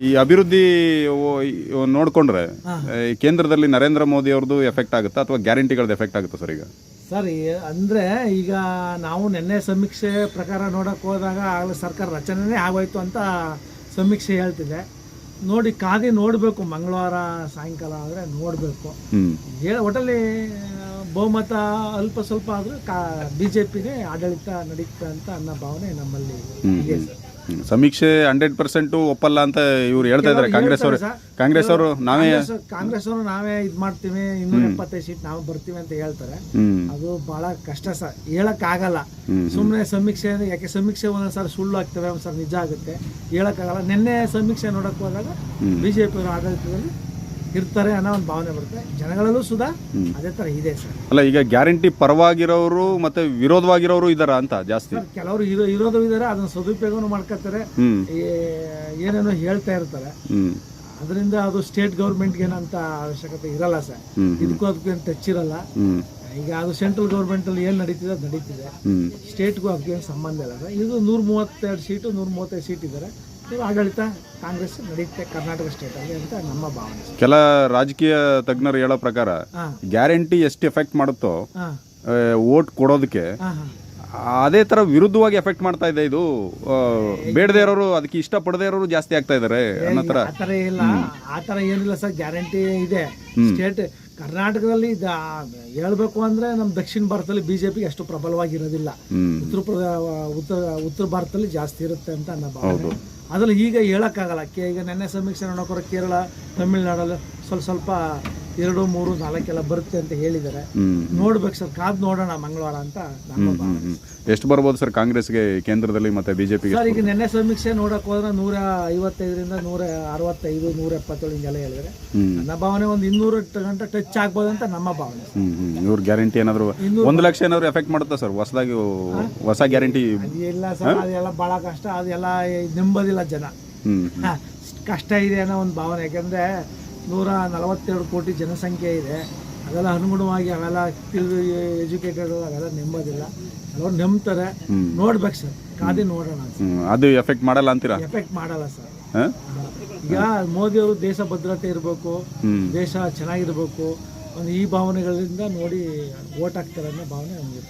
ಈ ಅಭಿವೃದ್ಧಿ ಓ- ನೋಡ್ಕೊಂಡ್ರೆ ಈ ಕೇಂದ್ರದಲ್ಲಿ ನರೇಂದ್ರ ಮೋದಿ ಅವ್ರದ್ದು ಎಫೆಕ್ಟ್ ಆಗುತ್ತಾ ಅಥವಾ ಗ್ಯಾರಂಟಿಗಳದ್ದು ಎಫೆಕ್ಟ್ ಆಗುತ್ತಾ ಸರ್ ಈಗ? ಸರ್ ಈ- ಅಂದ್ರೆ ಈಗ ನಾವು ನಿನ್ನೆ ಸಮೀಕ್ಷೆ ಪ್ರಕಾರ ನೋಡಕ್ ಹೋದಾಗ ಆಗಲೇ ಸರ್ಕಾರ ರಚನೆನೇ ಆಗೋಯ್ತು ಅಂತ ಸಮೀಕ್ಷೆ ಹೇಳ್ತಿದೆ. ನೋಡಿ ಕಾದಿ ನೋಡಬೇಕು ಮಂಗಳವಾರ ಸಾಯಂಕಾಲ ಆದರೆ ನೋಡಬೇಕು. ಹ್ಮ್. ಹೇಳ ಒಟ್ಟಲ್ಲಿ ಬಹುಮತ ಅಲ್ಪ ಸ್ವಲ್ಪ ಆದರೂ ಕಾ ಬಿ ಜೆ ಪಿನೇ ಆಡಳಿತ ನಡೀತಾ ಅಂತ ಅನ್ನೋ ಭಾವನೆ ನಮ್ಮಲ್ಲಿ ಇದೆ ಸರ್. ಸಮೀಕ್ಷೆ ಹಂಡ್ರೆಡ್ ಪರ್ಸೆಂಟ್ ಒಪ್ಪಲ್ಲ ಅಂತ ಇವ್ರು ಹೇಳ್ತಾ ಇದಾರೆ ಕಾಂಗ್ರೆಸ್ ಅವರು ಕಾಂಗ್ರೆಸ್ ಅವರು ನಾವೇ ಕಾಂಗ್ರೆಸ್- ಅವರು ನಾವೇ ಇದು ಮಾಡ್ತೀವಿ ಇನ್ನೂರ ಎಪ್ಪತ್ತೈದು ಸೀಟ್ ನಾವು ಬರ್ತೀವಿ ಅಂತ ಹೇಳ್ತಾರೆ. ಅದು ಬಹಳ ಕಷ್ಟ ಸರ್. ಹೇಳಕ್ ಆಗಲ್ಲ. ಸುಮ್ಮನೆ ಸಮೀಕ್ಷೆ ಯಾಕೆ ಸಮೀಕ್ಷೆ ಒಂದೊಂದ್ಸಲ ಸುಳ್ಳು ಆಗ್ತವೆ ಒಂದ್ಸಲ ನಿಜ ಆಗುತ್ತೆ. ಹೇಳಕ್ಕಾಗಲ್ಲ. ನಿನ್ನೆ ಸಮೀಕ್ಷೆ ನೋಡಕ್ ಹೋದಾಗ ಬಿಜೆಪಿ ಆಡಳಿತದಲ್ಲಿ ಇರ್ತಾರೆ ಅನ್ನೋ ಒಂದು ಭಾವನೆ ಬರುತ್ತೆ. ಜನಗಳಲ್ಲೂ ಸುಧಾ ಅದೇ ತರ ಇದೆ ಸರ್. ಅಲ್ಲ ಈಗ ಗ್ಯಾರಂಟಿ ಪರವಾಗಿರೋರು ಮತ್ತೆ ವಿರೋಧವಾಗಿರೋರು ಇದಾರ ಅಂತ ಜಾಸ್ತಿ? ಕೆಲವರು ಇರೋ ಇರೋದು ಇದ್ದಾರೆ ಅದನ್ನ ಸದುಪಯೋಗನೂ ಮಾಡ್ಕೋತಾರೆ. ಏನೇನೋ ಹೇಳ್ತಾ ಇರ್ತಾರೆ. ಅದರಿಂದ ಅದು ಸ್ಟೇಟ್ ಗೌರ್ಮೆಂಟ್ಗೆ ಏನಂತ ಅವಶ್ಯಕತೆ ಇರಲ್ಲ ಸರ್. ಇದಕ್ಕೂ ಅದಕ್ಕೂ ಏನು ಟಚ್ ಇರಲ್ಲ. ಈಗ ಅದು ಸೆಂಟ್ರಲ್ ಗೌರ್ಮೆಂಟಲ್ಲಿ ಏನು ನಡೀತಿದೆ ಅದು ನಡೀತಿದೆ. ಸ್ಟೇಟ್ಗೂ ಅದಕ್ಕೆ ಏನು ಸಂಬಂಧ ಇಲ್ಲ. ಇದು ನೂರ ಮೂವತ್ತೆರಡು ಸೀಟು ನೂರ ಮೂವತ್ತೈದು ಸೀಟ್ ಇದ್ದಾರೆ. ಇದು ಆಡಳಿತ ಕಾಂಗ್ರೆಸ್ ನಡೆಯುತ್ತೆ ಕರ್ನಾಟಕ ಸ್ಟೇಟಲ್ಲಿ ಅಂತ ನಮ್ಮ ಭಾವನೆ. ಕೆಲ ರಾಜಕೀಯ ತಜ್ಞರು ಹೇಳೋ ಪ್ರಕಾರ ಗ್ಯಾರಂಟಿ ಎಷ್ಟು ಎಫೆಕ್ಟ್ ಮಾಡುತ್ತೋ ವೋಟ್ ಕೊಡೋದಕ್ಕೆ ಅದೇ ತರ ವಿರುದ್ಧವಾಗಿ ಎಫೆಕ್ಟ್ ಮಾಡ್ತಾ ಇದೆ ಇದು. ಬೇಡದೇ ಇರೋರು ಅದಕ್ಕೆ ಇಷ್ಟಪಡದೇ ಇರೋರು ಜಾಸ್ತಿ ಆಗ್ತಾ ಇದಾರೆ ಅನ್ನೋ ತರ. ಇಲ್ಲ. ಆ ಥರ ಏನಿಲ್ಲ ಸರ್ ಗ್ಯಾರಂಟಿ ಇದೆ. ಸ್ಟೇಟ್ ಕರ್ನಾಟಕದಲ್ಲಿ ಹೇಳಬೇಕು ಅಂದ್ರೆ ನಮ್ಮ ದಕ್ಷಿಣ ಭಾರತದಲ್ಲಿ ಬಿಜೆಪಿ ಅಷ್ಟು ಪ್ರಬಲವಾಗಿರೋದಿಲ್ಲ. ಉತ್ತರ ಪ್ರದೇ ಉತ್ತರ ಉತ್ತರ ಭಾರತದಲ್ಲಿ ಜಾಸ್ತಿ ಇರುತ್ತೆ ಅಂತ ನನ್ನ ಭಾವನೆ. ಅದ್ರಲ್ಲಿ ಈಗ ಹೇಳಕ್ಕಾಗಲ್ಲ. ಈಗ ನೆನ್ನೆ ಸಮೀಕ್ಷೆ ನೋಡೋಕೆ ಕೇರಳ ತಮಿಳ್ನಾಡಲ್ಲಿ ಸ್ವಲ್ಪ ಸ್ವಲ್ಪ ಎರಡು ಮೂರು ನಾಲ್ಕೆಲ್ಲ ಬರುತ್ತೆ ಅಂತ ಹೇಳಿದ್ದಾರೆ. ನೋಡ್ಬೇಕು ಸರ್ ಕಾದ್ ನೋಡೋಣ ಮಂಗಳವಾರ ಅಂತ ನಮ್ಮ ಭಾವನೆ. ಎಷ್ಟು ಬರ್ಬೋದು ಸರ್ ಕಾಂಗ್ರೆಸ್ಗೆ ಕೇಂದ್ರದಲ್ಲಿ ಮತ್ತೆ ಬಿಜೆಪಿ ಸರ್ ಈಗ ನಿನ್ನೆ ಸಮೀಕ್ಷೆ ನೋಡಕ್ ಹೋದ್ರ ನೂರ ಐವತ್ತೈದರಿಂದ ನೂರ ಅರವತ್ತೈದು ನೂರ ಎಪ್ಪತ್ತೇಳು ಹಿಂಗೆಲ್ಲ ಹೇಳಿದ್ರೆ ನನ್ನ ಭಾವನೆ ಒಂದು ಇನ್ನೂರ ಗಂಟೆ ಟಚ್ ಆಗ್ಬೋದು ಅಂತ ನಮ್ಮ ಭಾವನೆ ಸರ್. ಇವ್ರ ಗ್ಯಾರಂಟಿ ಏನಾದ್ರು ಒಂದು ಲಕ್ಷ ಏನಾದ್ರು ಎಫೆಕ್ಟ್ ಮಾಡುತ್ತಾ ಸರ್? ಹೊಸದಾಗಿ ಹೊಸ ಗ್ಯಾರಂಟಿ ಇಲ್ಲ ಸರ್ ಅದೆಲ್ಲ ಭಾಳ ಕಷ್ಟ ಅದೆಲ್ಲ ನಂಬೋದಿಲ್ಲ ಜನ. ಹ್ಮ್. ಹಾ, ಕಷ್ಟ ಇದೆ ಅನ್ನೋ ಒಂದು ಭಾವನೆ. ಯಾಕಂದ್ರೆ ನೂರ ನಲವತ್ತೆರಡು ಕೋಟಿ ಜನಸಂಖ್ಯೆ ಇದೆ. ಅವೆಲ್ಲ ಅನುಗುಣವಾಗಿ ಅವೆಲ್ಲ ತಿಳಿದು ಎಜುಕೇಟೆಡ್ ಅವೆಲ್ಲ ನೆಂಬೋದಿಲ್ಲ ಕೆಲವ್ರು ನೆಂಬ್ತಾರೆ ನೋಡ್ಬೇಕು ಸರ್. ಕಾದಿ ನೋಡೋಣ ಅದು ಎಫೆಕ್ಟ್ ಮಾಡಲ್ಲ ಅಂತೀರಾ? ಎಫೆಕ್ಟ್ ಮಾಡಲ್ಲ ಸರ್? ಈಗ ಮೋದಿಯವರು ದೇಶ ಭದ್ರತೆ ಇರಬೇಕು ದೇಶ ಚೆನ್ನಾಗಿರ್ಬೇಕು ಒಂದು ಈ ಭಾವನೆಗಳಿಂದ ನೋಡಿ ಓಟ್ ಹಾಕ್ತಾರೆ ಅನ್ನೋ ಭಾವನೆ ನಮ್ಗೆ.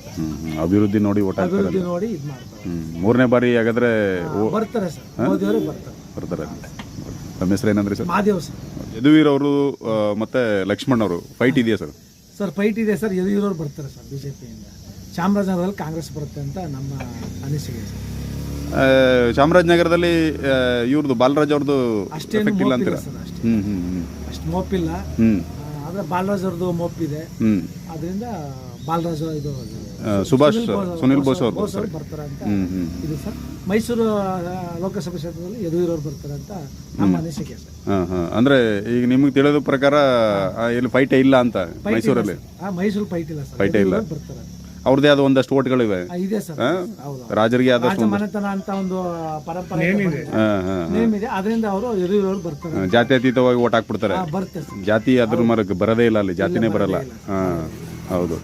ಅಭಿವೃದ್ಧಿ ನೋಡಿ ಓಟ್ ಅಭಿವೃದ್ಧಿ ನೋಡಿ ಇದು ಮಾಡ್ತಾರೆ. ಮೂರನೇ ಬಾರಿ ಹಾಗಾದ್ರೆ ಬರ್ತಾರೆ ಸರ್. ಮೋದಿಯವರು ಬರ್ತಾರೆ. ಬರ್ತಾರೆ ನಮ್ಮ ಹೆಸರು ಏನಂದ್ರಿ ಸರ್? ಮಾದೇವ್ ಸರ್. ಯದುವೀರ್ ಅವರು ಮತ್ತೆ ಲಕ್ಷ್ಮಣ್ ಅವರು ಫೈಟ್ ಇದೆಯಾ ಸರ್? ಸರ್ ಫೈಟ್ ಇದೆ ಸರ್. ಯದುವೀರವ್ರು ಬರ್ತಾರೆ ಸರ್ ಬಿ ಜೆ ಪಿಯಿಂದ ಚಾಮರಾಜನಗರದಲ್ಲಿ ಕಾಂಗ್ರೆಸ್ ಬರುತ್ತೆ ಅಂತ ನಮ್ಮ ಅನಿಸಿಕೆ ಸರ್. ಆ, ಚಾಮರಾಜನಗರದಲ್ಲಿ ಆ, ಇವ್ರದ್ದು ಬಾಲರಾಜ್ ಅವ್ರದ್ದು ಅಷ್ಟೇನು ಎಫೆಕ್ಟ್ ಇಲ್ಲ ಅಂತೀರಾ? ಸರ್ ಅಷ್ಟೇ. ಹ್ಮ್ ಹ್ಮ್ ಹ್ಮ್. ಅಷ್ಟು ಮೋಪಿಲ್ಲ. ಹ್ಮ್. ಆ, ಆದ್ರೆ ಬಾಲರಾಜ್ ಅವ್ರದ್ದು ಮೋಪಿದೆ. ಹ್ಮ್. ಅದರಿಂದ ಬಾಲರಾಜ್ ಇದು ಸುಭಾಷ್ ಸುನಿಲ್ ಬೋಸ್ ಅವರು. ಬೋಸ್ ಅವ್ರು ಬರ್ತಾರೆ. ಅಂತ ಹ್ಮ್ ಹ್ಮ್. ಇದು ಸರ್. ಮೈಸೂರು ಲೋಕಸಭಾ ಕ್ಷೇತ್ರದಲ್ಲಿ ಯದುವೀರವ್ರು ಬರ್ತಾರೆ ಅಂತ ನಮ್ಮ ಅನಿಸಿಕೆ ಸರ್. ಹಾ ಹಾ. ಅಂದ್ರೆ ಈಗ ನಿಮ್ಗೆ ತಿಳಿದ ಪ್ರಕಾರ ಇಲ್ಲಿ ಫೈಟೇ ಇಲ್ಲ ಅಂತ ಮೈಸೂರಲ್ಲಿ? ಆ, ಮೈಸೂರು ಫೈಟ್ ಇಲ್ಲ ಸರ್. Fight ಇಲ್ಲ. ಬರ್ತಾರೆ. ಅವ್ರದ್ದೇ ಆದ ಒಂದಷ್ಟು ಓಟ್ಗಳಿವೆ. ಇದೆ ಸರ್. ಹೌದು. ರಾಜರಿಗೆ ಆದಷ್ಟು ಮನೆತನ ಅಂತ ಒಂದು ಪರಂಪರೆ ಹಾ ಹಾ ನೇಮ್ ಇದೆ. ಅದರಿಂದ ಅವರು ಯದುವೀರವ್ರು ಬರ್ತಾರೆ. ಜಾತ್ಯತೀತವಾಗಿ ಓಟ್ ಹಾಕ್ಬಿಡ್ತಾರೆ. ಜಾತಿ ಅದ್ರ ಮರಕ್ಕೆ ಬರದೇ ಇಲ್ಲ ಅಲ್ಲಿ. ಜಾತಿನೇ ಬರಲ್ಲ. ಹಾ ಹೌದು.